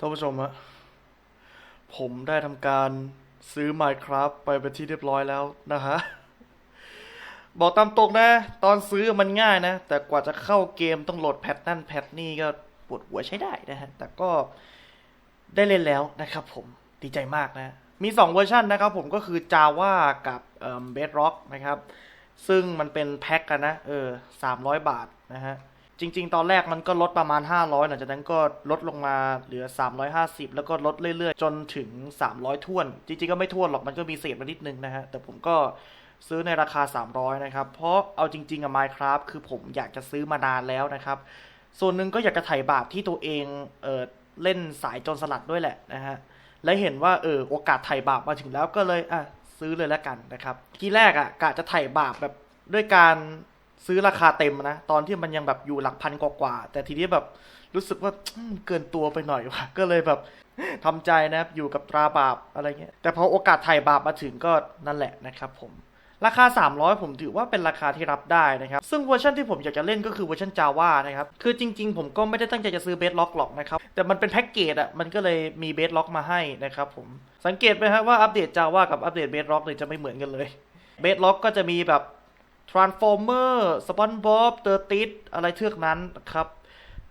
ท่านผู้ชมฮะผมได้ทำการซื้อ Minecraft ไปเป็นที่เรียบร้อยแล้วนะฮะ บอกตามตรงนะ ตอนซื้อมันง่ายนะ แต่กว่าจะเข้าเกมต้องโหลดแพทนั่นแพทนี่ก็ปวดหัวใช้ได้นะฮะ แต่ก็ได้เล่นแล้วนะครับผมดีใจมากนะ มี 2 เวอร์ชันนะครับผมก็คือ Java กับเอ่อ Bedrock นะครับ ซึ่งมันเป็นแพ็คกันนะ เออสามร้อยบาทนะฮะ จริง ๆ ตอนแรกมันก็ลดประมาณ 500 หลังจากนั้นก็ลดลงมาเหลือ 350 แล้วก็ลดเรื่อย ๆ จนถึง 300ท้วน จริง ๆ ก็ไม่ท้วนหรอกมันก็มีเศษมานิดนึงนะฮะ แต่ผมก็ซื้อในราคา 300 นะครับ เพราะเอาจริง ๆอะ Minecraft คือผมอยากจะซื้อมานานแล้วนะครับ ส่วนหนึ่งก็อยากจะไถ่บาปที่ตัวเองเออเล่นสายจนสลัดด้วยแหละนะฮะ และเห็นว่าเออโอกาสไถ่บาปมาถึงแล้วก็เลยอะซื้อเลยแล้วกันนะครับ ทีแรกอะกะจะไถ่บาปแบบด้วยการ ซื้อราคาเต็มนะ ตอนที่มันยังแบบอยู่หลักพันกว่าๆแต่ทีนี้แบบรู้สึกว่าเกินตัวไปหน่อยว่ะก็เลยแบบทำใจนะครับอยู่กับตราบาปอะไรเงี้ยแต่พอโอกาสถ่ายบาปมาถึงก็นั่นแหละนะครับผมราคา 300 ผมถือว่าเป็นราคาที่รับได้นะครับ ซึ่งเวอร์ชันที่ผมอยากจะเล่นก็คือเวอร์ชัน Java นะครับ คือจริง ๆ ผมก็ไม่ได้ตั้งใจจะซื้อเบสล็อกหรอกนะครับ แต่มันเป็นแพ็กเกจอะ มันก็เลยมีเบสล็อกมาให้นะครับผม สังเกตไหมครับว่าอัปเดต Java กับอัปเดตเบสล็อกเนี่ยจะไม่เหมือนกันเลย เบสล็อกก็จะมีแบบ Transformer SpongeBob เตอร์ติสอะไรเทือกนั้นนะครับ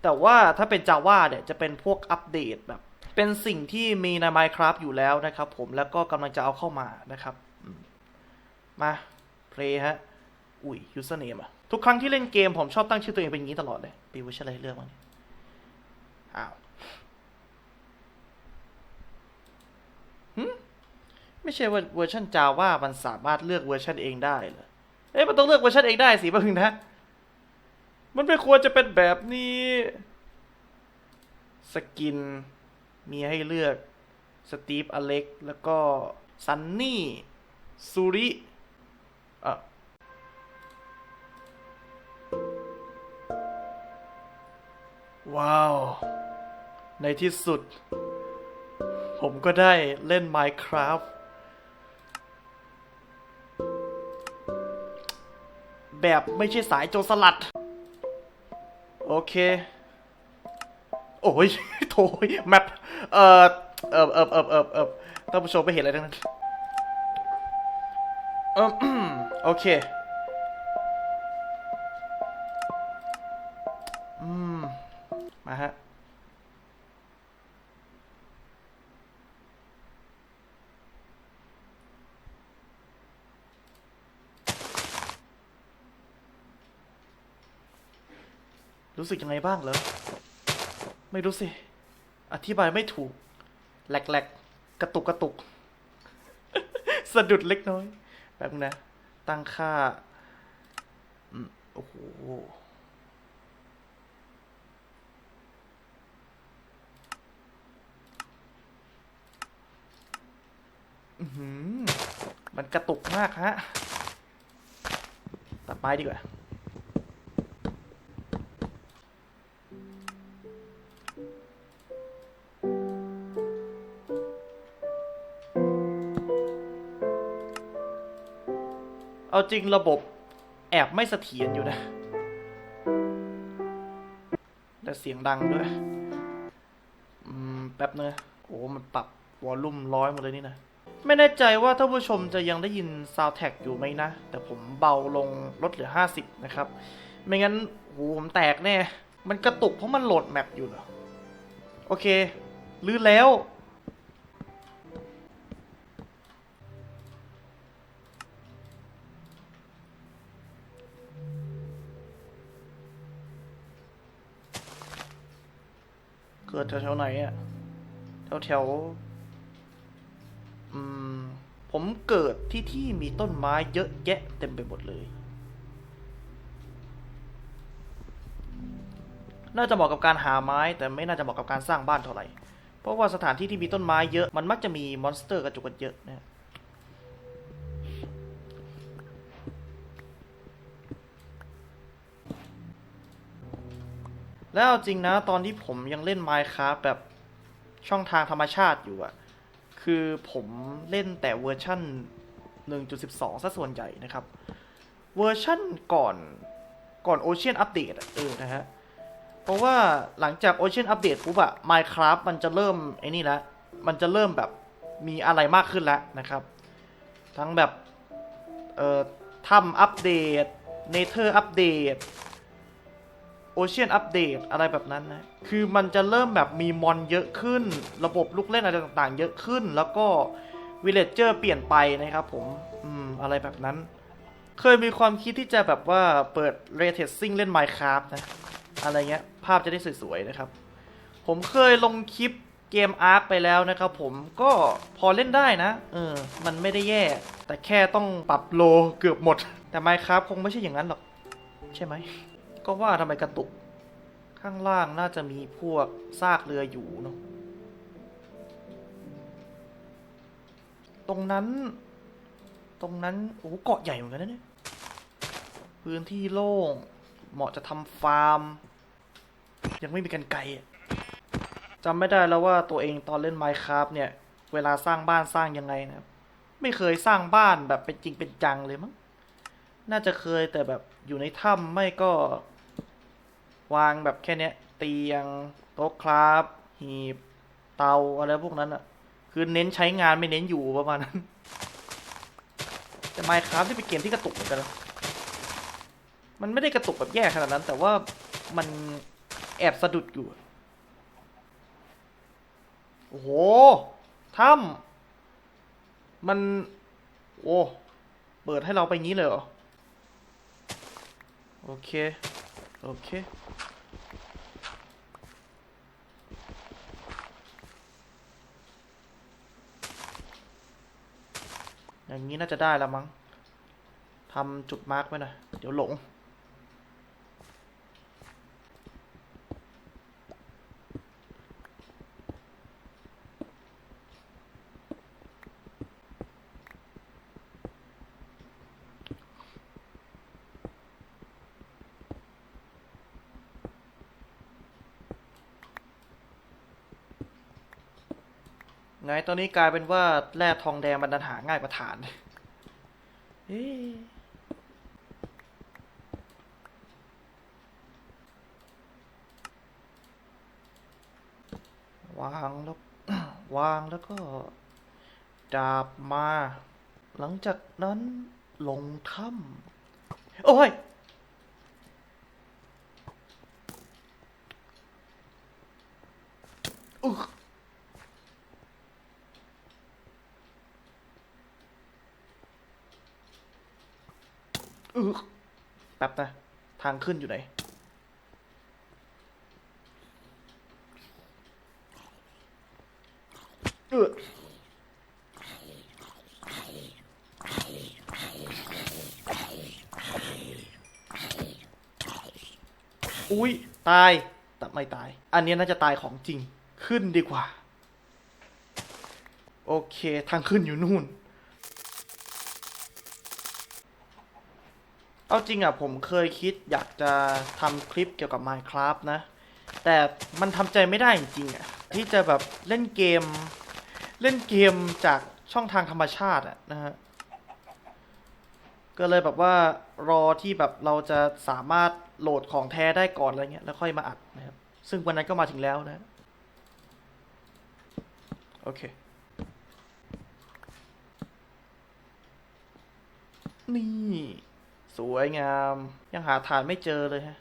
แต่ว่าถ้าเป็น Java เนี่ยจะเป็นพวกอัปเดตแบบ เป็นสิ่งที่มีใน Minecraft อยู่แล้วนะครับผมแล้วก็กำลังจะเอาเข้ามานะครับ มาเพลย์ฮะ อุ้ย username อะทุกครั้งที่เล่นเกมผมชอบตั้งชื่อตัวเองเป็นอย่างนี้ตลอดเลยปีวิชอะไรเลือกมาเนี่ยอ้าวหึไม่ใช่ว่าเวอร์ชัน Java มันสามารถเลือกเวอร์ชันเองได้เหรอ อ๊ะมันต้องเลือกเวอร์ชันเองได้สิบ้างนะ มันไม่ควรจะเป็นแบบนี้ สกินมีให้เลือกสตีฟอเล็กแล้วก็ซันนี่ซูริอะว้าว ในที่สุด ผมก็ได้เล่น Minecraft แบบไม่ใช่สายโจรสลัด โอเค โอ้ยโถยแมปเอ่อเอ่อเอ่อเอ่อเอ่อเอ่อท่านผู้ชมไม่เห็นอะไรทั้งนั้นเออโอเค รู้สึกยังไงบ้างเหรอ ไม่รู้สิ อธิบายไม่ถูก แหลกๆ กระตุกกระตุก สะดุดเล็กน้อย แป๊บนะ ตั้งค่าอืมโอ้โหอือมันกระตุกมากฮะตัดไม้ดีกว่า เอาจริงระบบแอบไม่เสถียรอยู่นะและเสียงดังด้วย อืม แป๊บเนอะโอ้ มันปรับวอลลุ่มร้อยหมดเลยนี่นะ ไม่แน่ใจว่าท่านผู้ชมจะยังได้ยินซาวแท็กอยู่ไหมนะ แต่ผมเบาลงลดเหลือ 50 นะครับ ไม่งั้นหูผมแตกแน่ มันกระตุกเพราะมันโหลดแมปอยู่เหรอ โอเค ลื่นแล้ว เกิดแถวๆไหนอะแถวแถวๆอืม ผมเกิดที่ที่มีต้นไม้เยอะแยะเต็มไปหมดเลย น่าจะเหมาะกับการหาไม้แต่ไม่น่าจะเหมาะกับการสร้างบ้านเท่าไหร่ เพราะว่าสถานที่ที่มีต้นไม้เยอะมันมักจะมีมอนสเตอร์กระจุกกันเยอะนะ แล้วจริงนะ ตอนที่ผมยังเล่น Minecraft แบบช่องทางธรรมชาติอยู่อะคือผมเล่นแต่เวอร์ชั่น 1.12ซะส่วนใหญ่นะครับ เวอร์ชั่นก่อนก่อน Ocean Update อะเออนะฮะ เพราะว่าหลังจาก Ocean Update ปุ๊บอะ Minecraft มันจะเริ่มไอ้นี่ล้วมันจะเริ่มแบบมีอะไรมากขึ้นแล้วนะครับ ทั้งแบบ เอ่อถ้ำอัปเดต Nether อัปเดต Ocean อัปเดตอะไรแบบนั้นนะ คือมันจะเริ่มแบบมีมอนเยอะขึ้น ระบบลูกเล่นอะไรต่างๆ เยอะขึ้น แล้วก็ Villager เปลี่ยนไปนะครับผม อืม อะไรแบบนั้น เคยมีความคิดที่จะแบบว่าเปิด Ray Tracing เล่น Minecraft นะ อะไรเงี้ย ภาพจะได้สวยๆนะครับ ผมเคยลงคลิปเกม Ark ไปแล้วนะครับผม ก็พอเล่นได้นะ เออ มันไม่ได้แย่ แต่แค่ต้องปรับโลเกือบหมด แต่ Minecraft คงไม่ใช่อย่างนั้นหรอก ใช่ไหม ก็ว่าทำไมกระตุก ข้างล่างน่าจะมีพวกซากเรืออยู่เนาะตรงนั้น ตรงนั้นโอ้โหเกาะใหญ่เหมือนกันนะเนี่ยพื้นที่โล่ง เหมาะจะทำฟาร์ม ยังไม่มีกันไกลจำไม่ได้แล้วว่าตัวเองตอนเล่น Minecraft เนี่ย เวลาสร้างบ้านสร้างยังไงนะไม่เคยสร้างบ้านแบบเป็นจริงเป็นจังเลยมั้ง น่าจะเคยแต่แบบอยู่ในถ้ำไม่ก็ วางแบบแค่เนี้ย เตียง โต๊ะคราฟหีบ เตาอะไรพวกนั้นอะคือเน้นใช้งานไม่เน้นอยู่ประมาณนั้น แต่ Minecraft ที่เป็นเกมที่กระตุกเหมือนกันนะมันไม่ได้กระตุกแบบแย่ขนาดนั้น แต่ว่ามันแอบสะดุดอยู่ โอ้โห ถ้ำมัน โอ้ เปิดให้เราไปงี้เลยเหรอ โอเค โอเค อย่างนี้น่าจะได้แล้วมั้งทำจุดมาร์กไว้หน่อยเดี๋ยวหลง ไงตอนนี้กลายเป็นว่าแร่ทองแดงมันดันหาง่ายกว่าฐานเอ๊วางแล้ววางแล้วก็ ดาบมา หลังจากนั้นลงถ้ำโอ้ย อึ อึกแป๊บนะ ทางขึ้นอยู่ไหน เอออุ้ยตาย แต่ไม่ตาย อันนี้น่าจะตายของจริง ขึ้นดีกว่า โอเค ทางขึ้นอยู่นู่น เอาจริงอะผมเคยคิดอยากจะทำคลิปเกี่ยวกับ Minecraft นะ แต่มันทำใจไม่ได้จริงๆอะที่จะแบบเล่นเกม เล่นเกมจากช่องทางธรรมชาติอะนะฮะก็เลยแบบว่ารอที่แบบเราจะสามารถโหลดของแท้ได้ก่อนอะไรเงี้ยแล้วค่อยมาอัดนะครับ ซึ่งวันนั้นก็มาถึงแล้วนะ โอเค นี่ สวยงาม ยังหาฐานไม่เจอเลยฮะ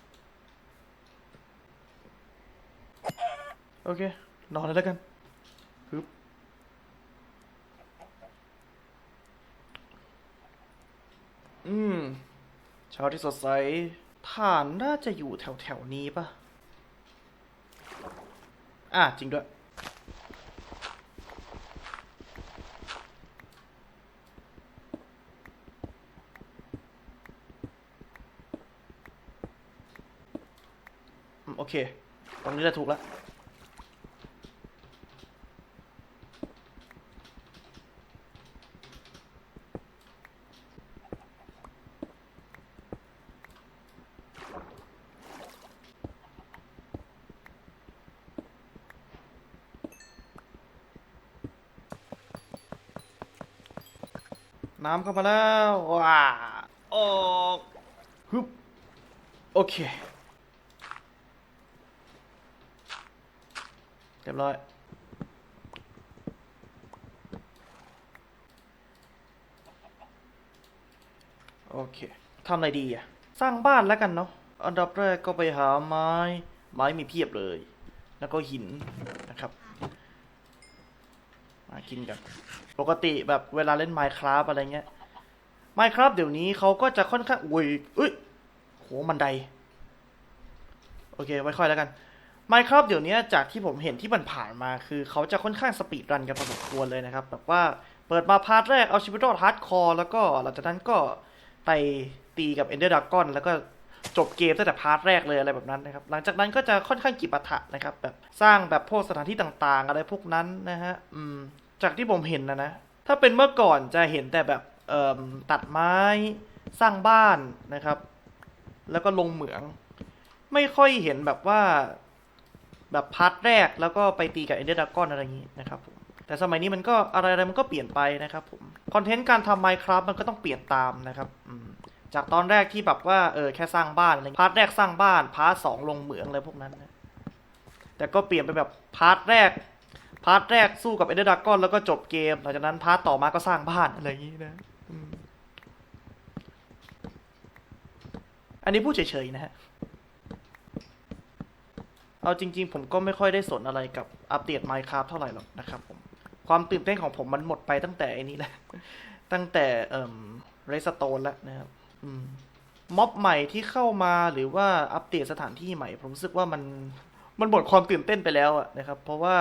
โอเค นอนเลยแล้วกันฮึบอืมเช้าที่สดใสฐานน่าจะอยู่แถวแถวนี้ปะอะ จริงด้วย อืมโอ เค ตรงนี้แหละถูกแล้วน้ำเข้ามาแล้วว้าออกฮึบโอเค เรียบร้อย โอเคทำอะไรดีอะ สร้างบ้านแล้วกันเนาะ อันดับแรกก็ไปหาไม้ ไม้มีเพียบเลย แล้วก็หินนะครับ มากินกัน ปกติแบบเวลาเล่น Minecraft อะไรเงี้ย Minecraft เดี๋ยวนี้เขาก็จะค่อนข้างอุ้ยเอ้ยโหบันไดโอเค ไว้ค่อยแล้วกัน Minecraft เดี๋ยวนี้จากที่ผมเห็นที่มันผ่านมาคือเขาจะค่อนข้างสปีดรันกันพอสมควรเลยนะครับ แบบว่าเปิดมาพาร์ทแรกเอาชีวิตรอดฮาร์ดคอร์แล้วก็หลังจากนั้นก็ไปตีกับ Ender Dragon แล้วก็จบเกมตั้งแต่พาร์ทแรกเลยอะไรแบบนั้นนะครับ หลังจากนั้นก็จะค่อนข้างกิบปะทะนะครับ แบบสร้างแบบพวกสถานที่ต่างๆ อะไรพวกนั้นนะฮะอืมจากที่ผมเห็นนะนะ ถ้าเป็นเมื่อก่อนจะเห็นแต่แบบเอ่มตัดไม้สร้างบ้านนะครับ แล้วก็ลงเหมือง ไม่ค่อยเห็นแบบว่า แบบพาร์ทแรกแล้วก็ไปตีกับเอเดอร์ดากอนอะไรอย่างนี้นะครับผมแต่สมัยนี้มันก็อะไรอะไรมันก็เปลี่ยนไปนะครับผมคอนเทนต์การทำ Minecraft มันก็ต้องเปลี่ยนตามนะครับจากตอนแรกที่แบบว่าเออแค่สร้างบ้านอะไรพาร์ทแรกสร้างบ้านพาร์ทสองลงเหมืองอะไรพวกนั้นนะแต่ก็เปลี่ยนไปแบบพาร์ทแรกพาร์ทแรกสู้กับเอเดอร์ดากอนแล้วก็จบเกมหลังจากนั้นพาร์ทต่อมาก็สร้างบ้านอะไรอย่างนี้นะอันนี้พูดเฉยๆนะฮะ เอาจริง ๆ ผมก็ไม่ค่อยได้สนอะไรกับอัปเดต Minecraft เท่าไหร่หรอกนะครับผม ความตื่นเต้นของผมมันหมดไปตั้งแต่อ้นี้แหละ ตั้งแต่เอ่อเรสโตนแล้วนะครับม็อบใหม่ที่เข้ามาหรือว่าอัปเดตสถานที่ใหม่ ผมรู้สึกว่ามันมันหมดความตื่นเต้นไปแล้วนะครับ เพราะว่า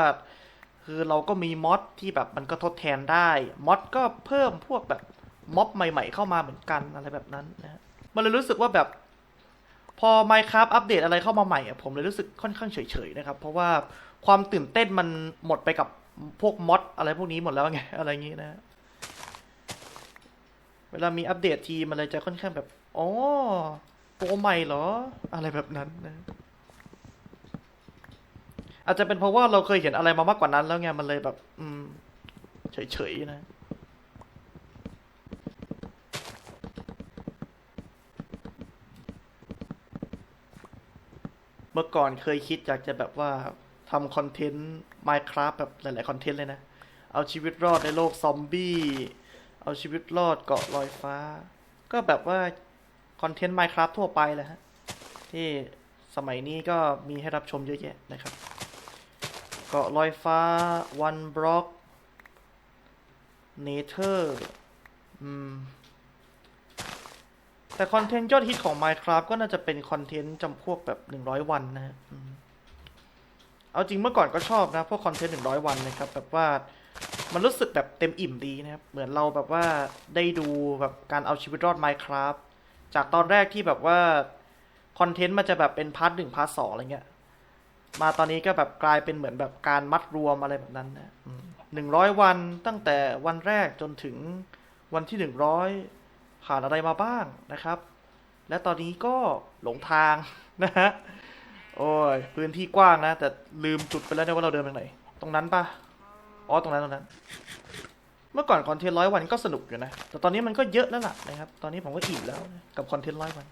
คือเราก็มีม็อดที่แบบมันก็ทดแทนได้ม็อดก็เพิ่มพวกแบบม็อบใหม่ ๆ เข้ามาเหมือนกันอะไรแบบนั้นนะฮะมันเลยรู้สึกว่าแบบ พอ Minecraft อัปเดตอะไรเข้ามาใหม่ผมเลยรู้สึกค่อนข้างเฉยๆนะครับ เพราะว่าความตื่นเต้นมันหมดไปกับพวกมอดอะไรพวกนี้หมดแล้วไง อะไรอย่างงี้นะ เวลามีอัปเดตทีมันเลยจะค่อนข้างแบบอ๋อตัวใหม่เหรอ อะไรแบบนั้นนะอาจจะเป็นเพราะว่าเราเคยเห็นอะไรมามากกว่านั้นแล้วไง มันเลยแบบ อืม เฉยๆนะ เมื่อก่อนเคยคิดอยากจะแบบว่าทำคอนเทนต์ Minecraft แบบหลาย ๆ คอนเทนต์เลยนะ เอาชีวิตรอดในโลกซอมบี้ เอาชีวิตรอดเกาะลอยฟ้า ก็แบบว่า คอนเทนต์ Minecraft ทั่วไปแหละฮะ ที่สมัยนี้ก็มีให้รับชมเยอะแยะนะครับ เกาะลอยฟ้า one block nature อืม แต่คอนเทนต์ยอดฮิตของ Minecraft ก็น่าจะเป็นคอนเทนต์จำพวกแบบ 100 วันนะฮะเอาจริงเมื่อก่อนก็ชอบนะ พวกคอนเทนต์ 100 วันนะครับ แบบว่ามันรู้สึกแบบเต็มอิ่มดีนะครับ เหมือนเราแบบว่าได้ดูแบบการเอาชีวิตรอด Minecraft จากตอนแรกที่แบบว่าคอนเทนต์มันจะแบบเป็นพาร์ทหนึ่งพาร์ทสองอะไรเงี้ย มาตอนนี้ก็แบบกลายเป็นเหมือนแบบการมัดรวมอะไรแบบนั้นนะหนึ่งร้อยวันตั้งแต่วันแรกจนถึงวันที่หนึ่งร้อย ผ่านอะไรมาบ้างนะครับ และตอนนี้ก็หลงทางนะฮะโอ้ยพื้นที่กว้างนะ แต่ลืมจุดไปแล้วเนี่ยว่าเราเดินไปไหน ตรงนั้นปะอ๋อตรงนั้นตรงนั้น เมื่อก่อนคอนเทนต์ร้อยวันก็สนุกอยู่นะ แต่ตอนนี้มันก็เยอะแล้วล่ะนะครับ ตอนนี้ผมก็อิ่มแล้วนะกับคอนเทนต์ร้อยวัน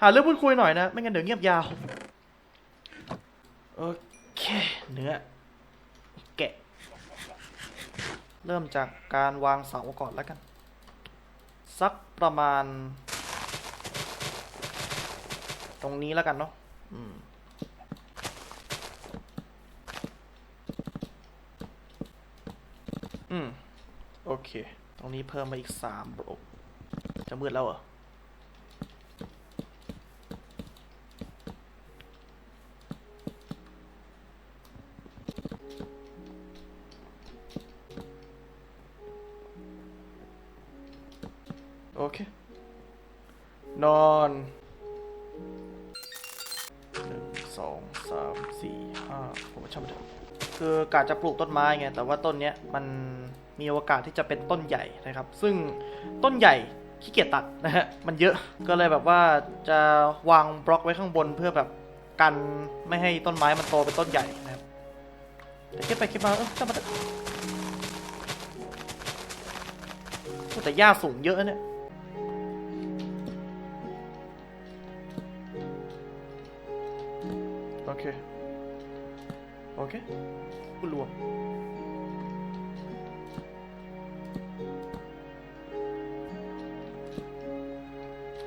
หาเรื่องพูดคุยหน่อยนะ ไม่งั้นเดี๋ยวเงียบยาว โอเค เนื้อแกะ เริ่มจากการวางเสาก่อนแล้วกัน สักประมาณ ตรงนี้แล้วกันเนาะอืมอืม โอเค ตรงนี้เพิ่มมาอีกสามบล็อกจะมืดแล้วเหรอโอ นอนหนึ่งสองสามสี่ห้าผมว่าช่างมันเคือกาจะปลูกต้นไม้ไง แต่ว่าต้นเนี้ยมันมีโอกาสที่จะเป็นต้นใหญ่นะครับ ซึ่งต้นใหญ่ขี้เกียจตัดนะฮะ มันเยอะ ก็เลยแบบว่าจะวางบล็อกไว้ข้างบนเพื่อแบบกันไม่ให้ต้นไม้มันโตเป็นต้นใหญ่นะครับ แต่คิดไปคิดมาเออช่างมันเถอะโอ้แต่หญ้าสูงเยอะเนี่ย โอเคโอเคคุณรวม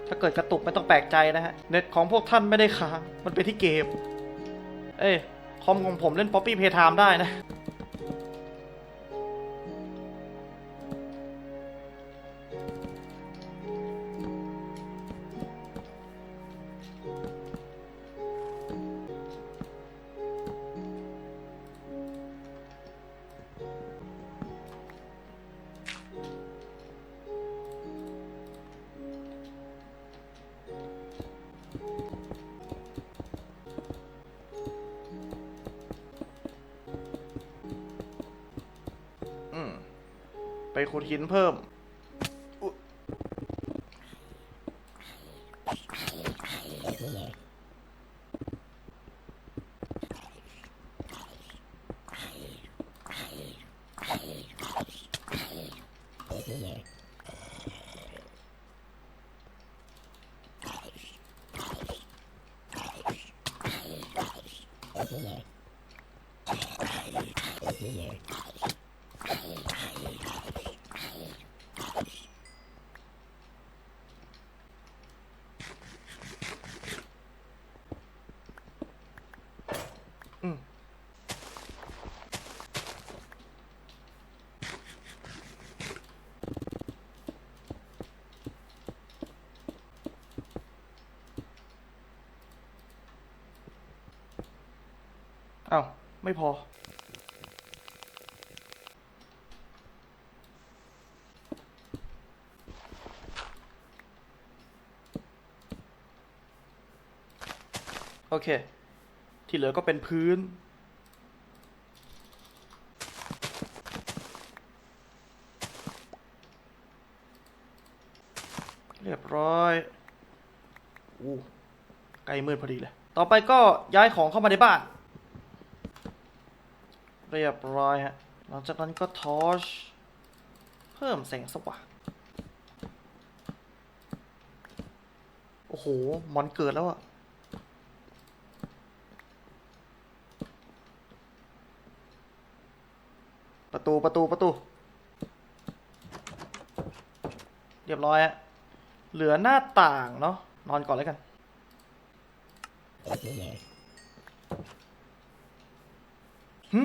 ถ้าเกิดกระตุกไม่ต้องแปลกใจนะฮะ เน็ตของพวกท่านไม่ได้ค้าง มันเป็นที่เกม เอ้ยคอมของผมเล่นป๊อปปี้เพย์ไทม์ได้นะ ขุดหินเพิ่มอุ๊ยอืม เอ้า ไม่พอ โอเค ที่เหลือก็เป็นพื้น เรียบร้อยอู้ใกล้มืดพอดีเลย ต่อไปก็ย้ายของเข้ามาในบ้าน เรียบร้อยฮะ หลังจากนั้นก็ทอชเพิ่มแสงสว่างโอ้โห มอนเกิดแล้วอะประตูประตูประตู เรียบร้อยฮะเหลือหน้าต่างเนาะนอนก่อนแล้วกัน หึ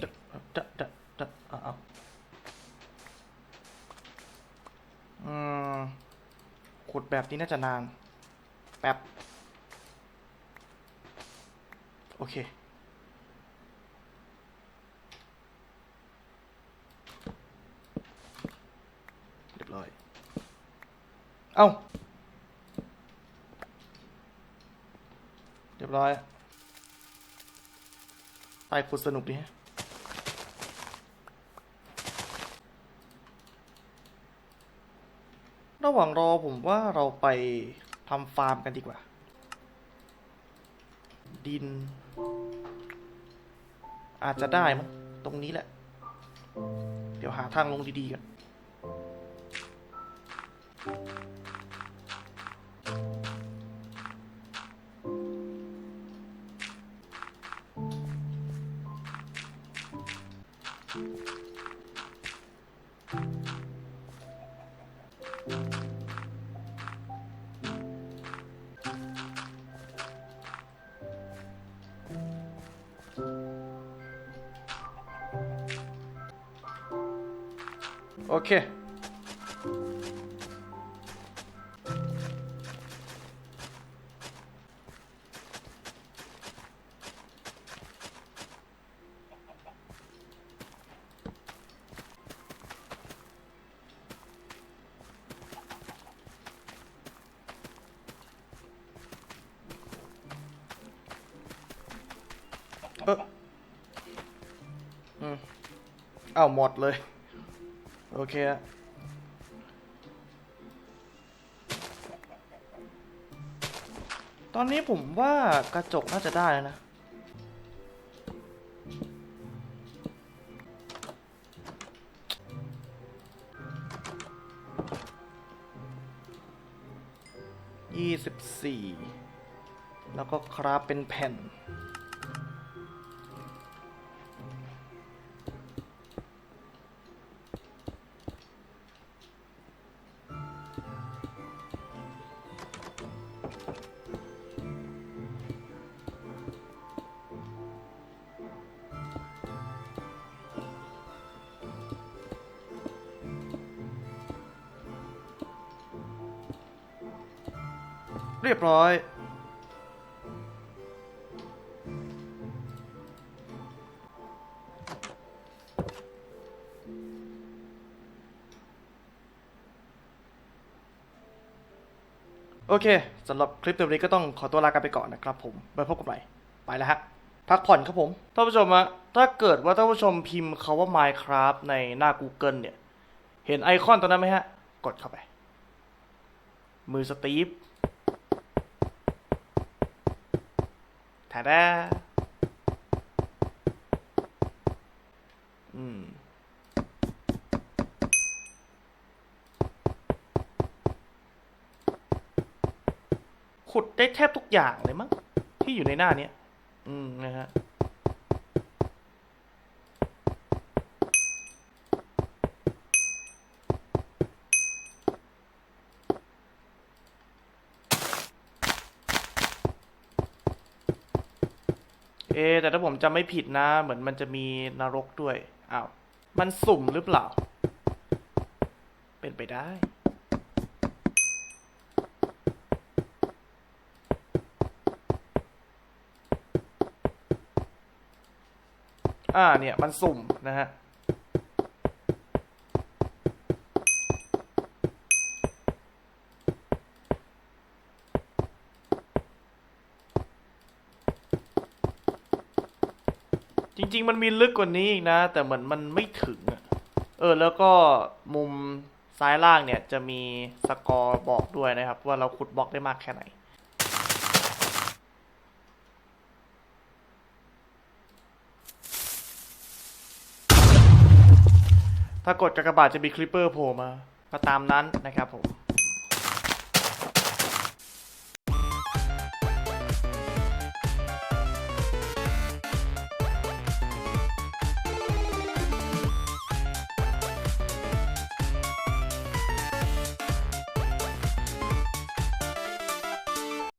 เดะเดะเดะเดะเอาเอาอืมขุดแบบนี้น่าจะนาน แป๊บ โอเค เรียบร้อย เอ้า เรียบร้อย ตายขุดสนุกดีฮะระหว่างรอผมว่าเราไปทำฟาร์มกันดีกว่า ดิน อาจจะได้มั้งตรงนี้แหละ เดี๋ยวหาทางลงดีๆกัน เอาหมดเลย โอเคอะตอนนี้ผมว่ากระจกน่าจะได้แล้วนะ ยี่สิบสี่ แล้วก็คราฟเป็นแผ่น ยบร้อย โอเคสำหรับคลิปตัวนี้ก็ต้องขอตัวลากันไปก่อนนะครับผมไว้พบกันใหม่ไปแล้วฮะพักผ่อนครับผมท่านผู้ชมอะถ้าเกิดว่าท่านผู้ชมพิมพ์คาว่า Minecraft ในหน้า Google เนี่ย เห็นไอคอนตัวนั้นไหมฮะ กดเข้าไป มือสตีฟแถ ดาอืมขุดได้แทบทุกอย่างเลยมั้งที่อยู่ในหน้านี้อืมนะฮะ เอ แต่ถ้าผมจำไม่ผิดนะ เหมือนมันจะมีนรกด้วย อ้าว มันสุ่มหรือเปล่า เป็นไปได้อ่าเนี่ย มันสุ่มนะฮะ จริง ๆ มันมีลึกกว่านี้อีกนะ แต่เหมือนมันไม่ถึงอะเออ แล้วก็มุมซ้ายล่างเนี่ยจะมีสกอร์บอกด้วยนะครับ ว่าเราขุดบล็อกได้มากแค่ไหน ถ้ากดกากบาทจะมีคลิปเปอร์โผล่มาก็ตามนั้นนะครับผม